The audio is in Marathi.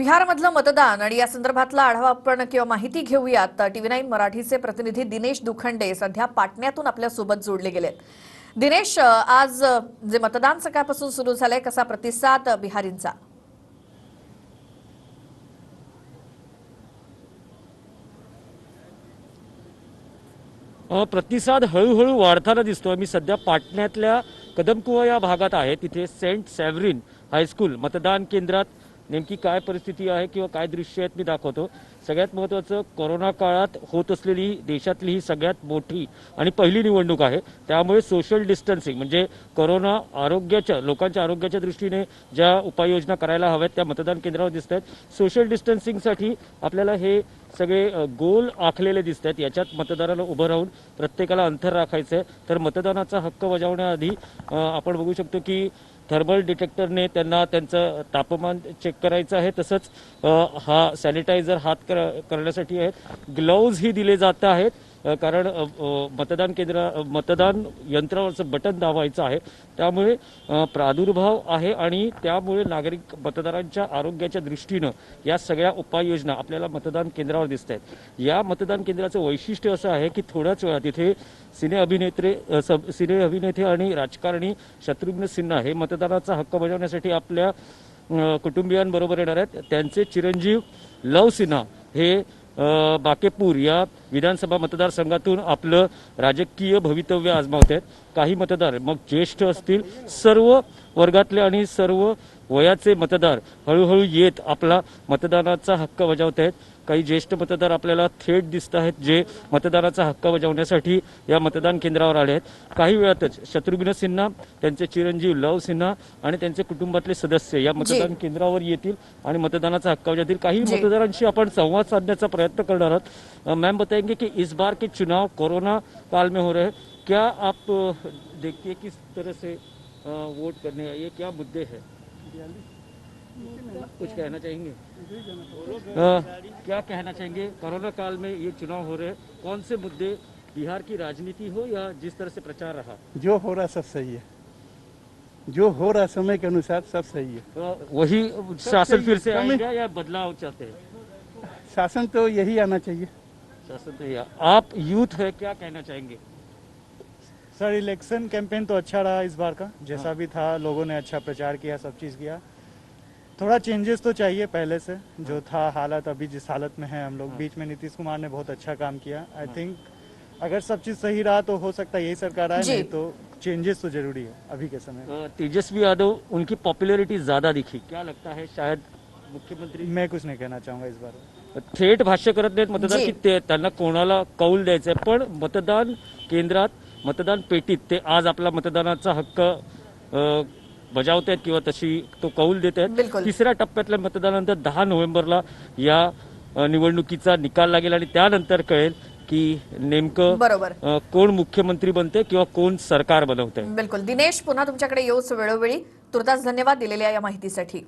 बिहारमधलं मतदान आणि या संदर्भातला आढावा आपण किंवा माहिती घेऊयात. टीव्ही नाईन मराठीचे प्रतिनिधी दिनेश दुखंडे सध्या पाटण्यातून आपल्यासोबत जोडले गेलेत. दिनेश आज जे मतदान सकाळपासून सुरू झालंय कसा प्रतिसाद बिहारींचा? प्रतिसाद हळूहळू वाढताना दिसतोय. मी सध्या पाटण्यातल्या कदमकुवा या भागात आहे. तिथे सेंट सॅव्हरिन हायस्कूल मतदान केंद्रात नेमकी काय परिस्थिती आहे किंवा काय दृश्य आहेत मी दाखवतो. सगळ्यात महत्त्वाचं कोरोना काळात होत असलेली देशातली ही सगळ्यात मोठी आणि पहिली निवडणूक आहे. त्यामुळे सोशल डिस्टन्सिंग म्हणजे कोरोना आरोग्याच्या लोकांच्या आरोग्याच्या दृष्टीने ज्या उपाययोजना करायला हव्यात त्या मतदान केंद्रावर दिसत आहेत. सोशल डिस्टन्सिंगसाठी आपल्याला हे सगळे गोल आखलेले दिसत आहेत. याच्यात मतदाराला उभं राहून प्रत्येकाला अंतर राखायचं आहे तर मतदानाचा हक्क बजावण्याआधी आपण बघू शकतो की थर्मल डिटेक्टरने त्यांना त्यांचं तापमान चेक करायचं आहे. तसंच हा सॅनिटायझर हात कर करण्यासाठी आहेत. ग्लव्ज ही दिले जात आहेत. कारण मतदान केंद्र मतदान यंत्रावरचं बटन दाबायचं आहे. त्यामुळे प्रादुर्भाव आहे आणि त्यामुळे नागरिक मतदारांच्या आरोग्याच्या दृष्टीनं या सगळ्या उपाययोजना आपल्याला मतदान केंद्रावर दिसत आहेत या मतदान केंद्राचं वैशिष्ट्य असं आहे की थोड्याच वेळात इथे सिने अभिनेत्री सब- सिने अभिनेते आणि राजकारणी शत्रुघ्न सिन्हा हे मतदानाचा हक्क बजावण्यासाठी आपल्या कुटुंबियांबरोबर येणार आहेत. त्यांचे चिरंजीव लव सिन्हा हे बाकेपूर या विधानसभा मतदारसंघातून आपलं राजकीय भवितव्य आजमावत आहेत. काही मतदार मग ज्येष्ठ असतील सर्व वर्गातले आणि सर्व वयाचे मतदार हळूहळू येत आपला मतदानाचा हक्क बजावत आहेत. काही ज्येष्ठ मतदार आपल्याला थेट दिसत आहेत जे मतदानाचा हक्क बजावण्यासाठी या मतदान केंद्रावर आले आहेत. काही वेळातच शत्रुघ्न सिन्हा त्यांचे चिरंजीव लव सिन्हा आणि त्यांचे कुटुंबातले सदस्य या मतदान केंद्रावर येतील आणि मतदानाचा हक्क बजावतील. काही. मतदारांशी आपण संवाद साधण्याचा प्रयत्न करणार आहोत. मैम बताएंगे कि इस बार के चुनाव कोरोना काल में हो रहे क्या आप है किस तरह से वोट करने ये क्या मुद्दे हैं? कुछ कहना चाहेंगे? अ, क्या कहना चाहेंगे? कोरोना काल में ये चुनाव हो रहे कौन से मुद्दे बिहार की राजनीति हो या जिस तरह से प्रचार रहा? जो हो रहा सब सही है। जो हो रहा समय के अनुसार सब सही है। अ, वही शासन फिर से कमी- आएगा या बदलाव चाहते हैं? शासन तो यही आना चाहिए। शासन तो यही आप यूथ है क्या कहना चाहेंगे? सर इलेक्शन कैंपेन तो अच्छा रहा इस बार का जैसा हाँ। भी था लोगों ने अच्छा प्रचार किया सब चीज़ किया। थोड़ा चेंजेस तो चाहिए पहले से जो था हालत अभी जिस हालत में है हम लोग बीच में नीतीश कुमार ने बहुत अच्छा काम किया। आई थिंक अगर सब चीज़ सही रहा तो हो सकता है यही सरकार आए नहीं तो चेंजेस तो ज़रूरी है अभी के समय तेजस्वी यादव उनकी पॉपुलैरिटी ज़्यादा दिखी। क्या लगता है शायद मुख्यमंत्री? मैं कुछ नहीं कहना चाहूँगा इस बार। थेट भाष्य करत नाहीत मतदार. की त्यांना कोणाला कौल द्यायचंय पण मतदान केंद्रात मतदान पेटीत ते आज आपला मतदानाचा हक्क अ, बजावतायत किंवा तशी तो कौल देत आहेत. तिसऱ्या टप्प्यातल्या मतदानानंतर दहा नोव्हेंबरला या निवडणुकीचा निकाल लागेल आणि त्यानंतर कळेल की नेमकं बरोबर. कोण मुख्यमंत्री बनते किंवा कोण सरकार बनवतंय. बिलकुल. दिनेश पुन्हा तुमच्याकडे येऊच वेळोवेळी. तुर्तास धन्यवाद दिलेल्या या माहितीसाठी.